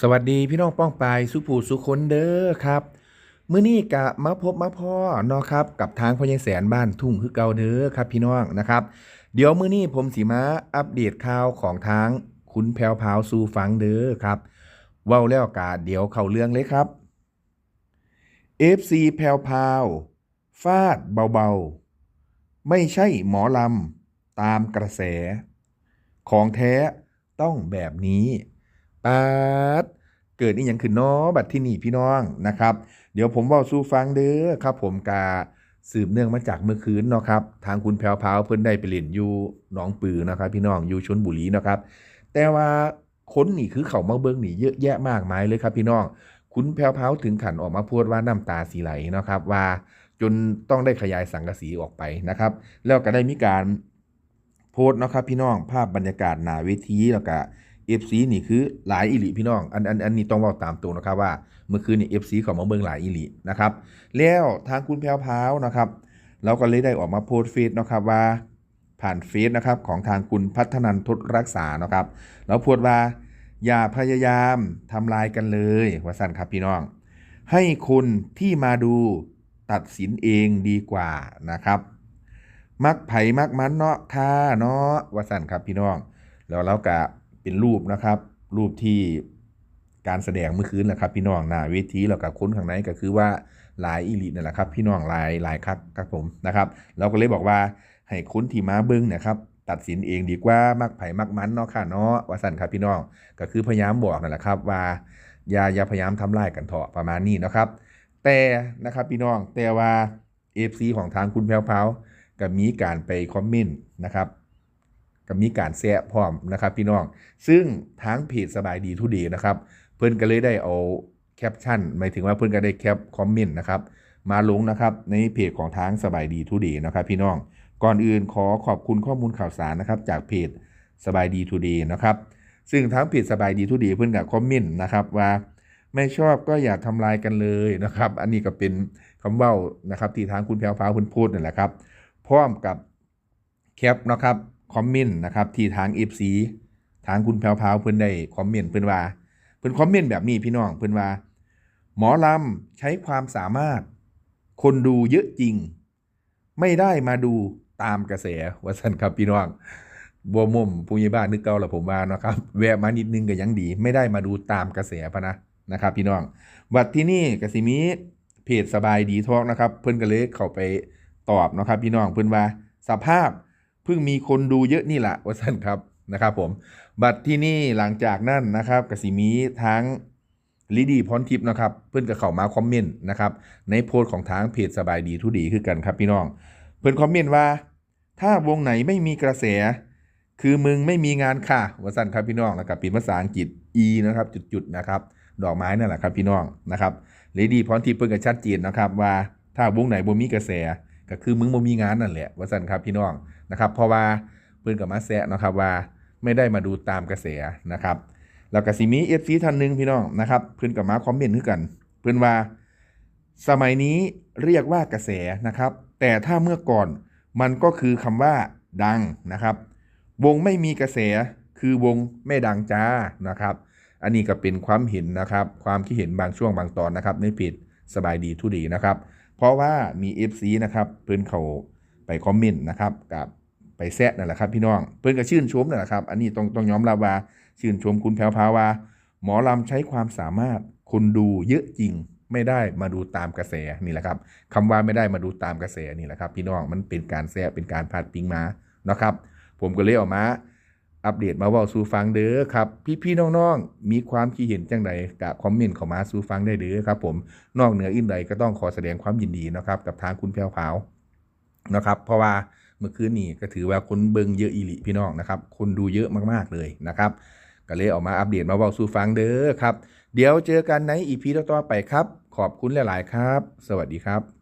สวัสดีพี่น้องป้องปายสุภูสุคนเด้อครับมื้อนี้กะมาพบมาพ่อเนาะครับกับทางพญแสนบ้านทุ่งคือเก่าเด้อครับพี่น้องนะครับ เดี๋ยวมื้อนี้ผมสิมาอัปเดตข่าวของทางคุณแพวพาวสู่ฟังเด้อครับเว้าแล้วกะเดี๋ยวเข้าเรื่องเลยครับ FC แพวพาวฟาดเบาๆ ไม่ใช่หมอลำตามกระแส ของแท้ต้องแบบนี้ ปาดเกิดอีหยังขึ้นเนาะบัดที่นี่พี่น้องนะครับ เดี๋ยวผมว้าสู่ฟังเด้อครับ ผมกาสืบเนื่องมาจากเมื่อคืนเนาะครับทางคุณแพรวพาวเพิ่นได้ไปเล่นอยู่หนองปือนะครับ พี่น้องอยู่ชลบุรีเนาะครับ แต่ว่าคนนี่คือเขามาเบิ่งนี่เยอะแยะมากมายเลยครับพี่น้อง คุณแพรวพาวถึงขันออกมาพูดว่าน้ำตาสีไหลเนาะครับว่าจนต้องได้ขยายสังกะสีออกไปนะครับ แล้วก็ได้มีการโพสต์เนาะครับพี่น้องภาพบรรยากาศหนาเวทีแล้วก็ เอฟซีนี่คือหลายอิลิพี่น้องอันอันอันนี้ต้องเว่าตามตรงนะครับว่าเมื่อคืนนี่เอฟซีเขามาเบิงหลายอิลินะครับแล้วทางคุณแพรวพาวนะครับเราก็เลยได้ออกมาโพสต์เฟซนะครับว่าผ่านเฟซนะครับของทางคุณพัฒนันทศรักษาเนาะครับแล้วพสต์ว่าอย่าพยายามทำลายกันเลยว่าสั้นครับพี่น้อง ให้คนที่มาดูตัดสินเองดีกว่านะครับ มักไผ่มักมันเนาะค่ะเนาะว่าสั้นครับพี่น้อง แล้วเราก็ เป็นรูปนะครับ รูปที่การแสดงเมื่อคืนแหละครับ พี่น้องหน้าเวทีแล้วก็คนข้างในก็คือว่าหลายอีลินั่นแหละครับ พี่น้องหลายหลายคักครับผมนะครับ เราก็เลยบอกว่าให้คนที่มาเบิ้งนะครับตัดสินเองดีกว่ามักไผ่มักมันเนาะค่ะเนาะว่าสั่นครับพี่น้องก็คือพยายามบอกนั่นแหละครับว่าอย่าอย่าพยายามทำลายกันเถอะประมาณนี้นะครับ แต่นะครับพี่น้องแต่ว่า FC ของทางคุณแพรวพราก็มีการไปคอมเมนต์นะครับ ก็มีการแซะพร้อมนะครับพี่น้อง ซึ่งทางเพจสบายดีทุดย์นะครับ เพิ่อนก็เลยได้เอาแคปชั่นหมายถึงว่าเพิ่อนก็ได้แคปคอมเมนต์นะครับมาลงนะครับในเพจของทางสบายดีทุดย์นะครับพี่น้อง ก่อนอื่นขอขอบคุณข้อมูลข่าวสารนะครับจากเพจสบายดีทูเดย์นะครับ ซึ่งทางเพจสบายดีทูเดย์เพิ่อนกับคอมเมนต์นะครับว่าไม่ชอบก็อย่าทำลายกันเลยนะครับ อันนี้ก็เป็นคำเว้านะครับที่ทางคุณแพรวฟ้าเพิ่นพูดนั่นแหละครับ พร้อมกับแคปนะครับ คอมเมนต์นะครับที่ทาง FC ทางคุณแพวพาวเพิ่อนได้คอมเมนต์เพิ่อนว่า เพิ่อนคอมเมนต์แบบนี้พี่น้องเพิ่อนว่า หมอลำใช้ความสามารถ คนดูเยอะจริง ไม่ได้มาดูตามกระแสว่าสันครับพี่น้องบัวมุมผู้ใหญ่บ้านนึกเก่าละผมว่าเนาะครับแวะมานิดนึงก็ยังดี ไม่ได้มาดูตามกระแสพะนะนะครับ พี่น้องวัดที่นี่กสิมีเพจสบายดีทอกนะครับ เพิ่อนก็เลยเข้าไปตอบนะครับ พี่น้องเพิ่อนว่าสภาพ เพิ่งมีคนดูเยอะนี่แหละว่าสันครับนะครับผมบัดที่นี่หลังจากนั้นนะครับกสิมีทั้งลิดีพรทิพย์นะครับ เพื่อนก็เข้ามาคอมเมนต์นะครับในโพสของทางเพจสบายดีทุดีคือกันครับพี่น้อง เพื่อนคอมเมนต์ว่า ถ้าวงไหนไม่มีกระแส คือมึงไม่มีงานค่ะว่าสั้นครับพี่น้องแล้วก็เป็นภาษาอังกฤษ e นะครับจุดๆนะครับ ดอกไม้นั่นแหละครับพี่น้องนะครับลิดีพรทิพย์เพื่อนก็ชัดเจนนะครับว่าถ้าวงไหนบ่มีกระแส ก็คือมึงบ่มีงานนั่นแหละว่าสั้นครับพี่น้อง นะครับ เพราะว่าเพื่อนกับมาแซะนะครับว่าไม่ได้มาดูตามกระแสนะครับ แล้วก็สิมีเอฟซีท่านหนึ่งพี่น้องนะครับ เพื่อนกับมาคอมเมนต์คือกัน เพื่อนว่าสมัยนี้เรียกว่ากระแสนะครับ แต่ถ้าเมื่อก่อนมันก็คือคำว่าดังนะครับ วงไม่มีกระแสคือวงไม่ดังจ้านะครับ อันนี้ก็เป็นความเห็นนะครับ ความคิดเห็นบางช่วงบางตอนนะครับในเพจสบายดีทุดีนะครับ เพราะว่ามี FC นะครับเพื่อนเขาไปคอมเมนต์นะครับกับ ไปแซะนั่นแหละครับพี่น้อง เพื่อนก็ชื่นชมนั่นแหละครับ อันนี้ต้องต้องยอมรับว่าชื่นชมคุณแพรวพาว่าหมอลำใช้ความสามารถคนดูเยอะจริงไม่ได้มาดูตามกระแสนี่แหละครับคำว่าไม่ได้มาดูตามกระแสนี่แหละครับ พี่น้องมันเป็นการแซะเป็นการพาดพิงมานะครับ ผมก็เลยออกมา อัปเดตมาว่าสู่ฟังเด้อครับ พี่ๆน้องๆมีความคิดเห็นจังใดกะคอมเมนต์เข้ามาสู่ฟังได้เด้อครับ ผมนอกเหนืออื่นใดก็ต้องขอแสดงความยินดีนะครับ กับทางคุณแพรวพาวนะครับ เพราะว่า มื่อคืนนี้ก็ถือว่าคนเบิงเยอะอีหลิพี่น้องนะครับ คนดูเยอะมากๆเลยนะครับ ก็เลยออกมาอัปเดตมาบอกสู่ฟังเด้อครับ เดี๋ยวเจอกันในอีพีต่อๆไปครับ ขอบคุณหลาย ๆ ครับ สวัสดีครับ